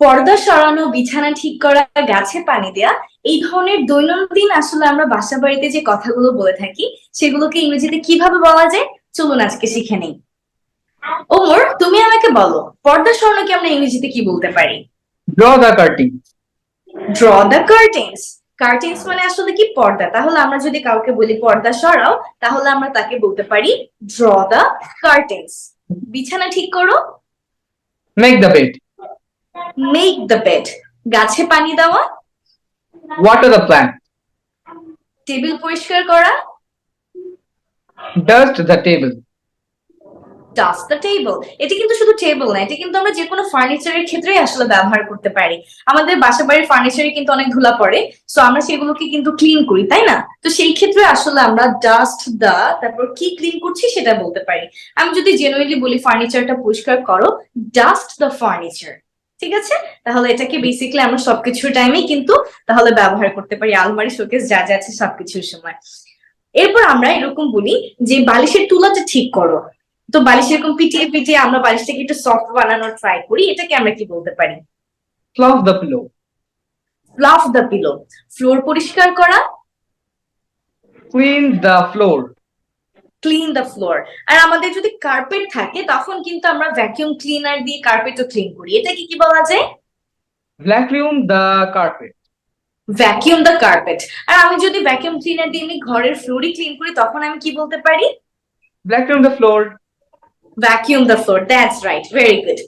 পর্দা সরানো বিছানা ঠিক করা গাছে পানি দেয়া এই ধরনের দৈনন্দিন আসলে আমরা বাসা বাড়িতে যে কথাগুলো বলে থাকি সেগুলোকে ইংরেজিতে কীভাবে বলা যায়? চলুন আজকে শিখে নেই। ওমর তুমি আমাকে বলো পর্দা সরানোকে আমরা ইংরেজিতে কি বলতে পারি? Draw the curtain. Draw the curtains curtains মানে আসলে কি? পর্দা। তাহলে আমরা যদি কাউকে বলি পর্দা সরাও তাহলে আমরা তাকে বলতে পারি ড্র দ্য কার্টেন্স বিছানা ঠিক করো। Make the bed. Make the bed গাছে পানি দেওয়া Water the plant. টেবিল পরিষ্কার করা Dust the table. Dust the table এটা কিন্তু শুধু টেবল না এটা কিন্তু আমরা যে কোনো ফার্নিচারের ক্ষেত্রেই আসলে ব্যবহার করতে পারি। আমাদের বাসা বাড়ির ফার্নিচারে কিন্তু অনেক ধুলা পড়ে সো আমরা সেগুলোকে কিন্তু ক্লিন করি তাই না? তো সেই ক্ষেত্রে আসলে আমরা ডাস্ট দা তারপর কি ক্লিন করছি সেটা বলতে পারি। আমি যদি জেনুইনলি বলি ফার্নিচারটা পরিষ্কার করো ডাস্ট দ্য ফার্নিচার ঠিক আছে? তাহলে এটাকে বেসিক্যালি আমরা সবকিছুর টাইমেই কিন্তু তাহলে ব্যবহার করতে পারি। আলমারি শোকেস যা যা আছে সবকিছুর সময়। এরপর আমরা এরকম বলি যে বালিশের তুলাটা ঠিক করো। তো বালিশ এরকম পিটিয়ে পিটিয়ে আমরা বালিশটাকে একটু সফট বানানোর ট্রাই করি। এটাকে আমরা কি বলতে পারি? Fluff the pillow. Fluff the pillow floor পরিষ্কার করা। Clean the floor. Clean the floor আর আমাদের যদি কার্পেট থাকে তখন কিন্তু আমরা ভ্যাকিউম ক্লিনার দিয়ে কার্পেটও ক্লিন করি। এটাকে কি বলা যায়? Vacuum the carpet vacuum the carpet আর আমি যদি ভ্যাকিউম ক্লিনার দিয়ে এমনি ঘরের ফ্লোরই ক্লিন করি তখন আমি কি বলতে পারি? Vacuum the floor vacuum the floor that's right very good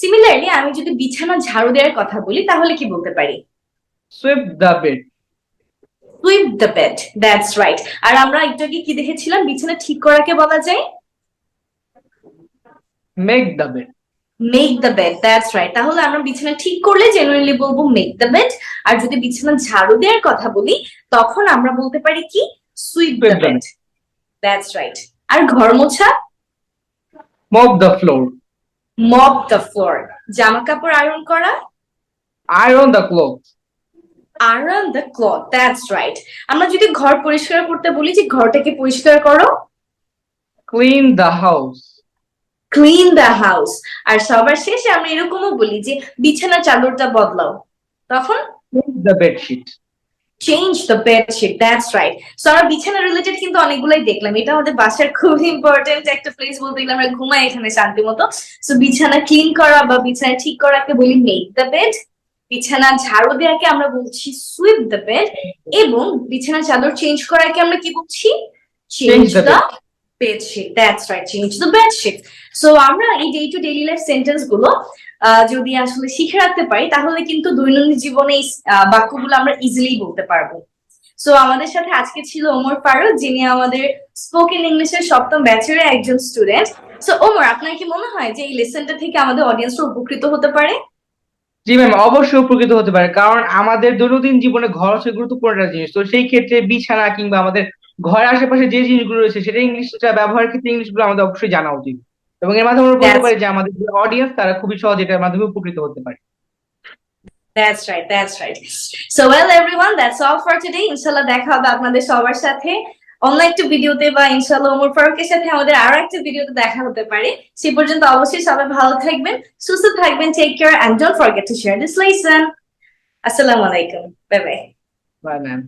similarly আমি যদি বিছানা ঝাড়ু দেওয়ার কথা বলি তাহলে কি বলতে পারি? Sweep the bed. Sweep the bed that's right আর আমরা একটু আগে কি দেখেছিলাম? বিছানা ঠিক করাকে বলা যায়? Make the bed. Make the bed that's right তাহলে আমরা বিছানা ঠিক করলে জেনারেলি বলব মেক দ্য বেড আর যদি বিছানা ঝাড়ু দেওয়ার কথা বলি তখন আমরা বলতে পারি কি? Sweep the bed that's right আর ঘর মোছা? Mop the floor mop the floor জামা কাপড় আয়রন করা? Iron the clothes. Iron the cloth that's right আমরা যদি ঘর পরিষ্কার করতে বলি যে ঘরটাকে পরিষ্কার করো। Clean the house. Clean the house আর সবার শেষে আমরা এরকমও বলি যে বিছানা চাদরটা বদলাও। তখন? Change the bed sheet. Change the bedsheet that's right so আমরা বিছানা রিলেটেড কিন্তু অনেকগুলাই দেখলাম। এটা আমাদের বাসার খুব ইম্পর্টেন্ট একটা প্লেস বলতে গেলে আমরা ঘুমাই এখানে শান্তি মতো সো বিছানা ক্লিন করা বা বিছানা ঠিক করাকে বলি মেক দ্য বেড বিছানা ঝাড়ু দেওয়াকে আমরা বলছি সুইপ দ্য বেড এবং বিছানা চাদর চেঞ্জ করাকে আমরা কি বলছি? Change the bedsheet that's right change the bedsheet so আমরা এই ডে টু ডেইলি লাইফ সেন্টেন্সগুলো যদি আসলে শিখে রাখতে পারি তাহলে কিন্তু দৈনন্দিন জীবনে এই বাক্যগুলো আমরা ইজিলি বলতে পারব। সো আমাদের সাথে আজকে ছিল ওমর ফারুক যিনি আমাদের স্পোকেন ইংলিশের সপ্তম ব্যাচের একজন স্টুডেন্ট সো ওমর আপনার কি মনে হয় যে এই লেসনটা থেকে আমাদের অডিয়েন্সরা উপকৃত হতে পারে? জি ম্যাম অবশ্যই উপকৃত হতে পারে। কারণ আমাদের দৈনন্দিন জীবনে ঘর হচ্ছে গুরুত্বপূর্ণ একটা জিনিস। তো সেই ক্ষেত্রে বিছানা কিংবা আমাদের ঘরের আশেপাশে যে জিনিসগুলো রয়েছে সেটা ইংলিশটা ব্যবহারের ক্ষেত্রে ইংলিশগুলো আমাদের অবশ্যই জানা উচিত। এবং এর মাধ্যমে আমরা বলতে পারি যে আমাদের যে অডিয়েন্স তারা খুবই সহজ এটার মাধ্যমে উপকৃত হতে পারে। That's right, that's right. So well everyone, that's all for today. ইনশাল্লাহ দেখা হবে আপনাদের সবার সাথে। অন্য একটা ভিডিওতে বা ইনশাল্লাহ ওমর ফারুকের সাথে আমাদের আরও একটা ভিডিওতে দেখা হতে পারে। সে পর্যন্ত অবশ্যই সবাই ভালো থাকবেন, সুস্থ থাকবেন take care and don't forget to share this lesson আসসালামু আলাইকুম বাই বাই বাই ম্যাম